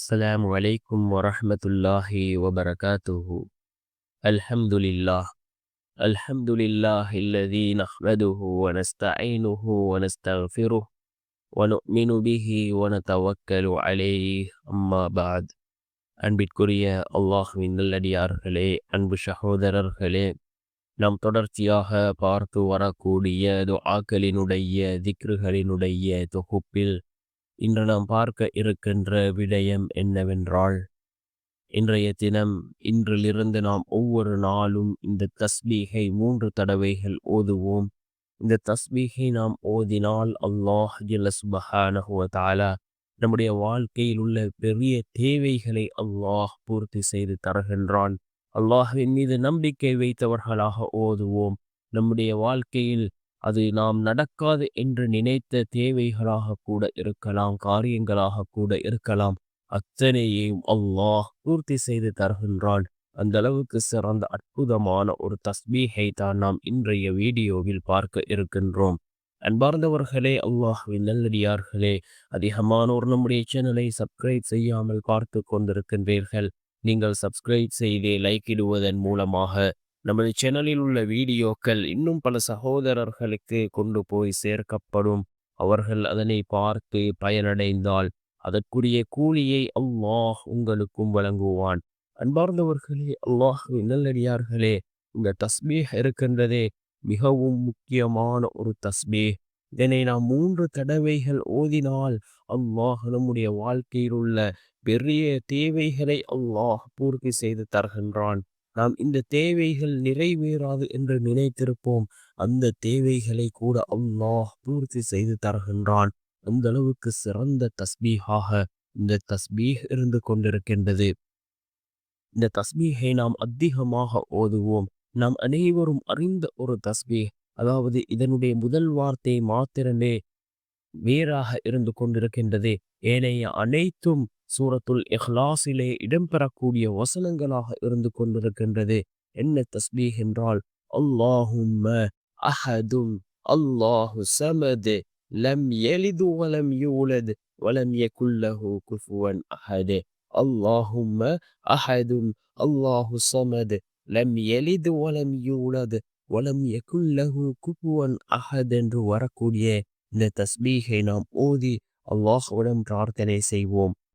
السلام عليكم ورحمة الله وبركاته الحمد لله الحمد لله الذي نحمده ونستعينه ونستغفره ونؤمن به ونتوكل عليه أما بعد அன்பிற்குரிய அல்லாஹுவின் நல்லடியார்களே அன்பு சகோதரர்களே நாம் தொடர்ச்சியாக பார்த்து வரக்கூடிய துஆக்களினுடைய திக்ருகளினுடைய தொகுப்பில் இன்று நாம் பார்க்க இருக்கின்ற விடயம் என்னவென்றால் இன்றைய தினம் இன்றிலிருந்து நாம் ஒவ்வொரு நாளும் இந்த தஸ்பீகை மூன்று தடவைகள் ஓதுவோம். இந்த தஸ்பீகை நாம் ஓதினால் அல்லாஹ் ஜில்லசுபஹானஹுவ நம்முடைய வாழ்க்கையில் உள்ள பெரிய தேவைகளை அல்லாஹ் பூர்த்தி செய்து தருகின்றான். அல்லாஹின் மீது நம்பிக்கை வைத்தவர்களாக ஓதுவோம். நம்முடைய வாழ்க்கையில் அது நாம் நடக்காது என்று நினைத்த தேவைகளாக கூட இருக்கலாம் காரியங்களாக கூட இருக்கலாம். அத்தனையையும் அல்லாஹ் பூர்த்தி செய்து தருகின்றான். அந்த அளவுக்கு சிறந்த அற்புதமான ஒரு தஸ்பீகை தான் நாம் இன்றைய வீடியோவில் பார்க்க இருக்கின்றோம். அன்பார்ந்தவர்களே அல்லாஹுவின் நல்லடியார்களே அதிகமானோர் நம்முடைய சேனலை சப்ஸ்கிரைப் செய்யாமல் பார்த்து கொண்டிருக்கின்றீர்கள். நீங்கள் சப்ஸ்கிரைப் செய்து லைக் இடுவதன் மூலமாக நமது சேனலில் உள்ள வீடியோக்கள் இன்னும் பல சகோதரர்களுக்கு கொண்டு போய் சேர்க்கப்படும். அவர்கள் அதனை பார்த்து பயனடைந்தால் அதற்குரிய கூலியை அல்லாஹ் உங்களுக்கும் வழங்குவான். அன்பார்ந்தவர்களே அல்லாஹ் நல்லடியார்களே இந்த தஸ்மீஹ் இருக்கின்றதே மிகவும் முக்கியமான ஒரு தஸ்மீஹ் இதனை நாம் மூன்று தடவைகள் ஓதினால் அல்லாஹ் நம்முடைய வாழ்க்கையில் உள்ள பெரிய தேவைகளை அல்லாஹ் பூர்த்தி செய்து தருகின்றான். நாம் இந்த தேவைகள் நிறைவேறாது என்று நினைத்திருப்போம். அந்த தேவைகளை கூட அல்லாஹ் பூர்த்தி செய்து தருகின்றான். அந்த அளவுக்கு சிறந்த தஸ்பீகாக இந்த தஸ்பீஹ் இருந்து கொண்டிருக்கின்றது. இந்த தஸ்பீகை நாம் அதிகமாக ஓதுவோம். நாம் அனைவரும் அறிந்த ஒரு தஸ்பீஹ். அதாவது இதனுடைய முதல் வார்த்தை மாத்திரமே வேறாக இருந்து கொண்டிருக்கின்றது. ஏனைய அனைத்தும் சூரத்துல் இஹ்லாஸிலே இடம்பெறக்கூடிய வசனங்களாக இருந்து கொண்டிருக்கின்றது. என்ன தஸ்பீஹ் என்றால் அல்லாஹும் அஹதும் அல்லாஹு சமது லம் எலிது வலம் யூலது வலம் யகுல்லஹு குஃபுவன் அஹது. அல்லாஹும் அஹதும் அல்லாஹு சமது லம் எலிது வலம் யூலது வலம் யகுல்லஹு குஃபுவன் அஹத் என்று வரக்கூடிய இந்த தஸ்பீகை நாம் ஓதி அல்லாஹுவிடம் பிரார்த்தனை செய்வோம்.